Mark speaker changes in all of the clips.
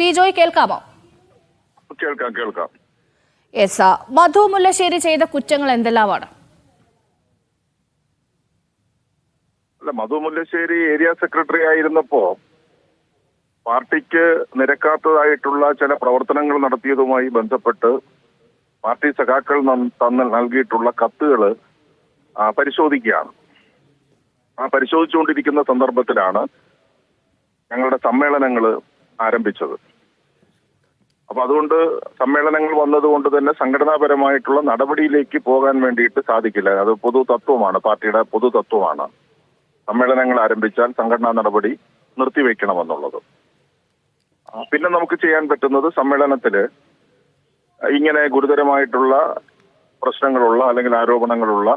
Speaker 1: P Joy കേൾക്കാമോ?
Speaker 2: കേൾക്കാം കേൾക്കാം.
Speaker 1: യെസ് മധു മുല്ലശ്ശേരി ചെയ്ത കുറ്റങ്ങൾ എന്തെല്ലാമാണ്?
Speaker 2: അല്ല മധു മുല്ലശ്ശേരി ഏരിയ സെക്രട്ടറി ആയിരുന്നപ്പോ പാർട്ടിക്ക് നിരക്കാത്തതായിട്ടുള്ള ചില പ്രവർത്തനങ്ങൾ നടത്തിയതുമായി ബന്ധപ്പെട്ട് പാർട്ടി സഖാക്കൾ തന്നൽ തന്ന നൽകിയിട്ടുള്ള കത്തുകൾ പരിശോധിക്കുകയാണ്. ആ പരിശോധിച്ചുകൊണ്ടിരിക്കുന്ന സന്ദർഭത്തിലാണ് ഞങ്ങളുടെ സമ്മേളനങ്ങൾ ആരംഭിച്ചത്. അപ്പൊ അതുകൊണ്ട് സമ്മേളനങ്ങൾ വന്നതുകൊണ്ട് തന്നെ സംഘടനാപരമായിട്ടുള്ള നടപടിയിലേക്ക് പോകാൻ വേണ്ടിയിട്ട് സാധിക്കില്ല. അത് പൊതു തത്വമാണ് പാർട്ടിയുടെ പൊതു തത്വമാണ് സമ്മേളനങ്ങൾ ആരംഭിച്ചാൽ സംഘടനാ നടപടി നിർത്തിവെക്കണമെന്നുള്ളത്. പിന്നെ നമുക്ക് ചെയ്യാൻ പറ്റുന്നത് സമ്മേളനത്തിൽ ഇങ്ങനെ ഗുരുതരമായിട്ടുള്ള പ്രശ്നങ്ങളുള്ള അല്ലെങ്കിൽ ആരോപണങ്ങളുള്ള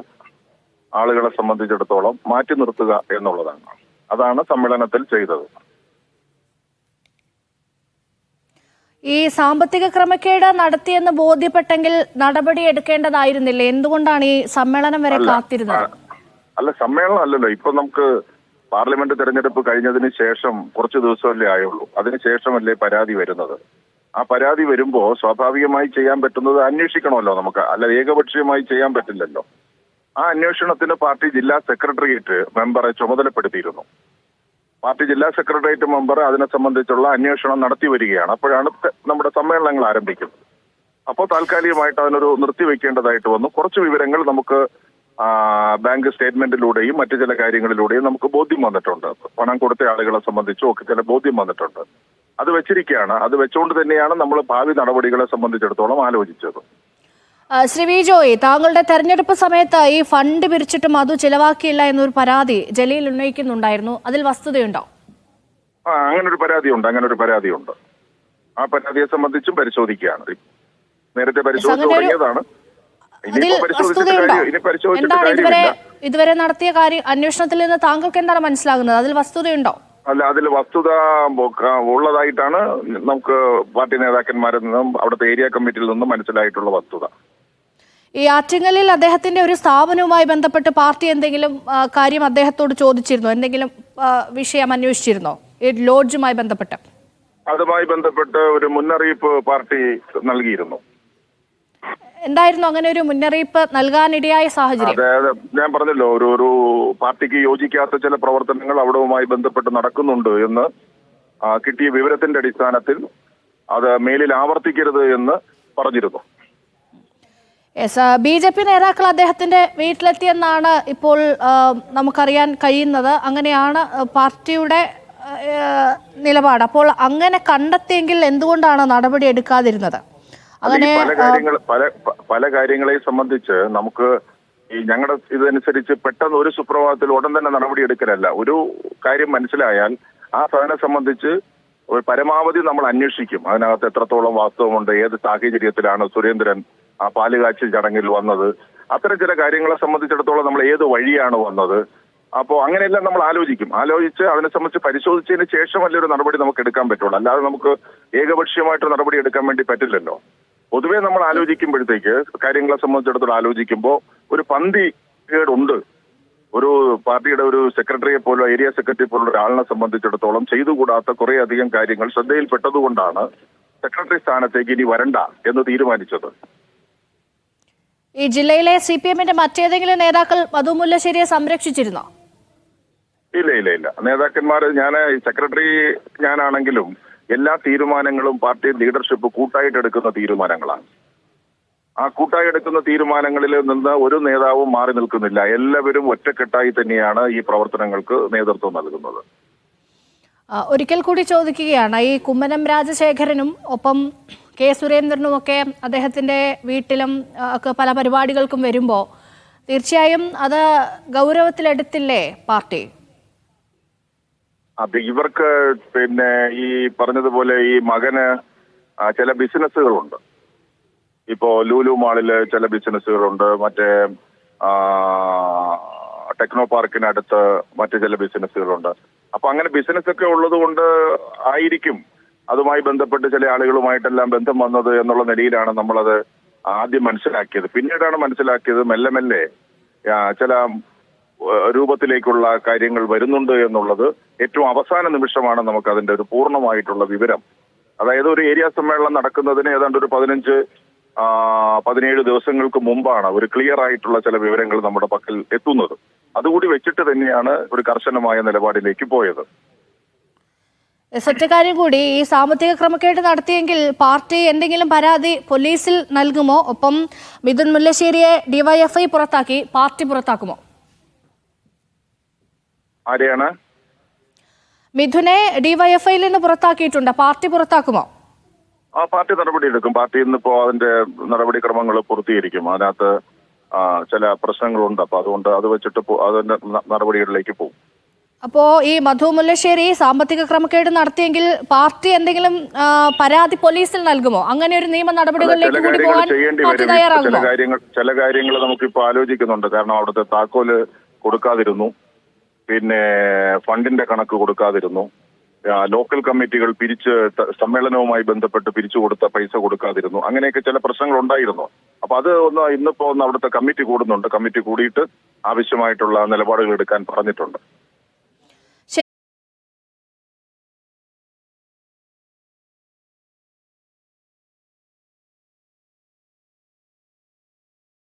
Speaker 2: ആളുകളെ സംബന്ധിച്ചിടത്തോളം മാറ്റി നിർത്തുക എന്നുള്ളതാണ്. അതാണ് സമ്മേളനത്തിൽ ചെയ്തത്.
Speaker 1: ഈ സാമ്പത്തിക ക്രമക്കേട് നടത്തിയെന്ന് ബോധ്യപ്പെട്ടെങ്കിൽ നടപടി എടുക്കേണ്ടതായിരുന്നില്ലേ? എന്തുകൊണ്ടാണ് ഈ സമ്മേളനം വരെ കാത്തിരുന്നത്?
Speaker 2: അല്ല സമ്മേളനം അല്ലല്ലോ. ഇപ്പൊ നമുക്ക് പാർലമെന്റ് തെരഞ്ഞെടുപ്പ് കഴിഞ്ഞതിന് ശേഷം കുറച്ച് ദിവസമല്ലേ ആയുള്ളൂ. അതിനുശേഷമല്ലേ പരാതി വരുന്നത്. ആ പരാതി വരുമ്പോ സ്വാഭാവികമായി ചെയ്യാൻ പറ്റുന്നത് അന്വേഷിക്കണമല്ലോ നമുക്ക്. അല്ല ഏകപക്ഷീയമായി ചെയ്യാൻ പറ്റില്ലല്ലോ. ആ അന്വേഷണത്തിന് പാർട്ടി ജില്ലാ സെക്രട്ടേറിയറ്റ് മെമ്പറെ ചുമതലപ്പെടുത്തിയിരുന്നു. പാർട്ടി ജില്ലാ സെക്രട്ടേറിയറ്റ് മെമ്പർ അതിനെ സംബന്ധിച്ചുള്ള അന്വേഷണം നടത്തി വരികയാണ്. അപ്പോഴാണ് നമ്മുടെ സമ്മേളനങ്ങൾ ആരംഭിക്കുന്നത്. അപ്പോൾ താൽക്കാലികമായിട്ട് അതിനൊരു നിർത്തിവെക്കേണ്ടതായിട്ട് വന്നു. കുറച്ച് വിവരങ്ങൾ നമുക്ക് ബാങ്ക് സ്റ്റേറ്റ്മെന്റിലൂടെയും മറ്റു ചില കാര്യങ്ങളിലൂടെയും നമുക്ക് ബോധ്യം വന്നിട്ടുണ്ട്. പണം കൊടുത്ത ആളുകളെ സംബന്ധിച്ചും ഒക്കെ ചില ബോധ്യം വന്നിട്ടുണ്ട്. അത് വെച്ചിരിക്കുകയാണ്. അത് വെച്ചുകൊണ്ട് തന്നെയാണ് നമ്മൾ ഭാവി നടപടികളെ സംബന്ധിച്ചിടത്തോളം ആലോചിച്ചത്.
Speaker 1: ശ്രീ ബിജോയ് താങ്കളുടെ തെരഞ്ഞെടുപ്പ് സമയത്ത് ഈ ഫണ്ട് പിരിച്ചിട്ടും അത് ചിലവാക്കിയില്ല എന്നൊരു പരാതി ജലീൽ ഉന്നയിക്കുന്നുണ്ടായിരുന്നു. അതിൽ വസ്തുതയുണ്ടോ?
Speaker 2: ആ അങ്ങനെ ഒരു പരാതിയുണ്ട് അങ്ങനെ ഒരു പരാതിയുണ്ട്. ആ പരാതിയെ സംബന്ധിച്ചും പരിശോധിക്കുകയാണ്. നേരത്തെ പരിശോധിച്ചു തുടങ്ങിയതാണ്.
Speaker 1: എന്താണ് ഇതുവരെ നടത്തിയ കാര്യം അന്വേഷണത്തിൽ നിന്ന് താങ്കൾക്ക് എന്താണ് മനസ്സിലാകുന്നത്? അതിൽ വസ്തുതയുണ്ടോ?
Speaker 2: അല്ല അതിൽ വസ്തുത ഉള്ളതായിട്ടാണ് നമുക്ക് പാർട്ടി നേതാക്കന്മാരിൽ നിന്നും അവിടുത്തെ ഏരിയ കമ്മിറ്റിയിൽ നിന്നും മനസ്സിലായിട്ടുള്ള വസ്തുത.
Speaker 1: ഈ ആറ്റിങ്ങലിൽ അദ്ദേഹത്തിന്റെ ഒരു സ്ഥാപനവുമായി ബന്ധപ്പെട്ട് പാർട്ടി എന്തെങ്കിലും കാര്യം അദ്ദേഹത്തോട് ചോദിച്ചിരുന്നോ? എന്തെങ്കിലും വിഷയം അന്വേഷിച്ചിരുന്നോ? ഈ ലോഡ്ജുമായി ബന്ധപ്പെട്ട്.
Speaker 2: അതുമായി ബന്ധപ്പെട്ട് ഒരു മുന്നറിയിപ്പ് പാർട്ടി നൽകിയിരുന്നു.
Speaker 1: എന്തായിരുന്നു അങ്ങനെ ഒരു മുന്നറിയിപ്പ് നൽകാനിടയായ സാഹചര്യം?
Speaker 2: അതായത് ഞാൻ പറഞ്ഞല്ലോ ഒരു ഒരു പാർട്ടിക്ക് യോജിക്കാത്ത ചില പ്രവർത്തനങ്ങൾ അവിടവുമായി ബന്ധപ്പെട്ട് നടക്കുന്നുണ്ട് എന്ന് കിട്ടിയ വിവരത്തിന്റെ അടിസ്ഥാനത്തിൽ അത് മേലിൽ ആവർത്തിക്കരുത് എന്ന് പറഞ്ഞിരുന്നു.
Speaker 1: യെസ് ബി ജെ പി നേതാക്കൾ അദ്ദേഹത്തിന്റെ വീട്ടിലെത്തിയെന്നാണ് ഇപ്പോൾ നമുക്കറിയാൻ കഴിയുന്നത്. അങ്ങനെയാണ് പാർട്ടിയുടെ നിലപാട്. അപ്പോൾ അങ്ങനെ കണ്ടെത്തിയെങ്കിൽ എന്തുകൊണ്ടാണ് നടപടി എടുക്കാതിരുന്നത്? അങ്ങനെ
Speaker 2: പല കാര്യങ്ങൾ പല കാര്യങ്ങളെ സംബന്ധിച്ച് നമുക്ക് ഈ ഞങ്ങളുടെ ഇതനുസരിച്ച് പെട്ടെന്ന് ഒരു സുപ്രഭാതത്തിൽ ഉടൻ തന്നെ നടപടി എടുക്കലല്ല. ഒരു കാര്യം മനസ്സിലായാൽ ആ സാധനം സംബന്ധിച്ച് പരമാവധി നമ്മൾ അന്വേഷിക്കും. അതിനകത്ത് എത്രത്തോളം വാസ്തവമുണ്ട് ഏത് സാഹചര്യത്തിലാണ് സുരേന്ദ്രൻ ആ പാലുകാച്ചൽ ചടങ്ങിൽ വന്നത്. അത്തരം ചില കാര്യങ്ങളെ സംബന്ധിച്ചിടത്തോളം നമ്മൾ ഏത് വഴിയാണ് വന്നത്? അപ്പോൾ അങ്ങനെയെല്ലാം നമ്മൾ ആലോചിക്കും. ആലോചിച്ച് അതിനെ സംബന്ധിച്ച് പരിശോധിച്ചതിന് ശേഷമല്ലേ ഒരു നടപടി നമുക്ക് എടുക്കാൻ പറ്റുള്ളൂ. അല്ലാതെ നമുക്ക് ഏകപക്ഷീയമായിട്ട് നടപടി എടുക്കാൻ വേണ്ടി പറ്റില്ലല്ലോ. പൊതുവേ നമ്മൾ ആലോചിക്കുമ്പോഴത്തേക്ക് കാര്യങ്ങളെ സംബന്ധിച്ചിടത്തോളം ആലോചിക്കുമ്പോൾ ഒരു പന്തി കേടുണ്ട്. ഒരു പാർട്ടിയുടെ ഒരു സെക്രട്ടറിയെ പോലും ഏരിയ സെക്രട്ടറി പോലുള്ള ഒരാളിനെ സംബന്ധിച്ചിടത്തോളം ചെയ്തുകൂടാത്ത കുറെ അധികം കാര്യങ്ങൾ ശ്രദ്ധയിൽപ്പെട്ടതുകൊണ്ടാണ് സെക്രട്ടറി സ്ഥാനത്തേക്ക് ഇനി വരണ്ട എന്ന് തീരുമാനിച്ചത്.
Speaker 1: ഈ ജില്ലയിലെ സി പി എമ്മിന്റെ മറ്റേതെങ്കിലും നേതാക്കൾ മധു മുല്ലശ്ശേരിയെ സംരക്ഷിച്ചിരുന്നോ?
Speaker 2: ഇല്ല ഇല്ല ഇല്ല. നേതാക്കന്മാർ ഞാൻ സെക്രട്ടറി ഞാനാണെങ്കിലും എല്ലാ തീരുമാനങ്ങളും പാർട്ടി ലീഡർഷിപ്പ് കൂട്ടായിട്ട് എടുക്കുന്ന തീരുമാനങ്ങളാണ്. ആ കൂട്ടായി എടുക്കുന്ന തീരുമാനങ്ങളിൽ നിന്ന് ഒരു നേതാവും മാറി നിൽക്കുന്നില്ല. എല്ലാവരും ഒറ്റക്കെട്ടായി തന്നെയാണ് ഈ പ്രവർത്തനങ്ങൾക്ക് നേതൃത്വം നൽകുന്നത്.
Speaker 1: ഒരിക്കൽ കൂടി ചോദിക്കുകയാണ്. ഈ കുമ്മനം രാജശേഖരനും ഒപ്പം കെ സുരേന്ദ്രനും ഒക്കെ അദ്ദേഹത്തിന്റെ വീട്ടിലും ഒക്കെ പല പരിപാടികൾക്കും വരുമ്പോൾ തീർച്ചയായും അത് ഗൗരവത്തിലെടുത്തില്ലേ പാർട്ടി?
Speaker 2: അത് ഇവർക്ക് പിന്നെ ഈ പറഞ്ഞതുപോലെ ഈ മകന് ചില ബിസിനസ്സുകളുണ്ട്. ഇപ്പോ ലൂലു മാളിൽ ചില ബിസിനസ്സുകളുണ്ട് മറ്റേ ടെക്നോ പാർക്കിനടുത്ത് മറ്റു ചില ബിസിനസ്സുകളുണ്ട്. അപ്പൊ അങ്ങനെ ബിസിനസ് ഒക്കെ ഉള്ളത് കൊണ്ട് ആയിരിക്കും അതുമായി ബന്ധപ്പെട്ട് ചില ആളുകളുമായിട്ടെല്ലാം ബന്ധം വന്നത് എന്നുള്ള നിലയിലാണ് നമ്മളത് ആദ്യം മനസ്സിലാക്കിയത്. പിന്നീടാണ് മനസ്സിലാക്കിയത് മെല്ലെ മെല്ലെ ചില രൂപത്തിലേക്കുള്ള കാര്യങ്ങൾ വരുന്നുണ്ട് എന്നുള്ളത് ഏറ്റവും അവസാന നിമിഷമാണ് നമുക്ക് അതിന്റെ ഒരു പൂർണമായിട്ടുള്ള വിവരം. അതായത് ഒരു ഏരിയ സമ്മേളനം നടക്കുന്നതിന് ഏതാണ്ട് ഒരു പതിനഞ്ച് പതിനേഴ് ദിവസങ്ങൾക്ക് മുമ്പാണ് ഒരു ക്ലിയർ ആയിട്ടുള്ള ചില വിവരങ്ങൾ നമ്മുടെ പക്കൽ എത്തുന്നത്. അതുകൂടി വെച്ചിട്ട് തന്നെയാണ് ഒരു കർശനമായ നിലപാടിലേക്ക് പോയത്.
Speaker 1: സത്യകാര്യം കാര്യം കൂടി ഈ സാമ്പത്തിക ക്രമക്കേട് നടത്തിയെങ്കിൽ പാർട്ടി എന്തെങ്കിലും പരാതി പോലീസിൽ നൽകുമോ? ഒപ്പം മിഥുൻ മുല്ലശ്ശേരിയെ ഡിവൈഎഫ്ഐ പുറത്താക്കി പാർട്ടി പുറത്താക്കുമോ?
Speaker 2: ആരെയാണ്?
Speaker 1: മിഥുനെ ഡിവൈഎഫ്ഐയിൽ നിന്ന് പുറത്താക്കിയിട്ടുണ്ട്? പാർട്ടി പുറത്താക്കുമോ?
Speaker 2: ആ പാർട്ടി നടപടിയെടുക്കും. പാർട്ടി ഇന്നിപ്പോ അതിന്റെ നടപടിക്രമങ്ങൾ പൂർത്തീകരിക്കും. അതിനകത്ത് ചില പ്രശ്നങ്ങളുണ്ട്. അപ്പൊ അതുകൊണ്ട് അത് വെച്ചിട്ട് അതിന്റെ നടപടികളിലേക്ക് പോകും.
Speaker 1: അപ്പോ ഈ മധു മുല്ലശ്ശേരി സാമ്പത്തിക ക്രമക്കേട് നടത്തിയെങ്കിൽ പാർട്ടി എന്തെങ്കിലും പരാതി പോലീസിൽ നൽകുമോ? അങ്ങനെ ഒരു നിയമ നടപടികളിലേക്ക് കൂടി പോകാൻ
Speaker 2: ചില കാര്യങ്ങൾ ചില കാര്യങ്ങൾ ആലോചിക്കുന്നുണ്ട്. കാരണം അവിടുത്തെ താക്കോൽ കൊടുക്കാതിരുന്നു. പിന്നെ ഫണ്ടിന്റെ കണക്ക് കൊടുക്കാതിരുന്നു. ലോക്കൽ കമ്മിറ്റികൾ പിരിച്ച് സമ്മേളനവുമായി ബന്ധപ്പെട്ട് പിരിച്ചു കൊടുത്ത പൈസ കൊടുക്കാതിരുന്നു. അങ്ങനെയൊക്കെ ചില പ്രശ്നങ്ങൾ ഉണ്ടായിരുന്നു അപ്പൊ അത് ഒന്ന് ഇന്നിപ്പോ ഒന്ന് അവിടുത്തെ കമ്മിറ്റി കൂടുന്നുണ്ട്. കമ്മിറ്റി കൂടിയിട്ട് ആവശ്യമായിട്ടുള്ള നിലപാടുകൾ എടുക്കാൻ പറഞ്ഞിട്ടുണ്ട്.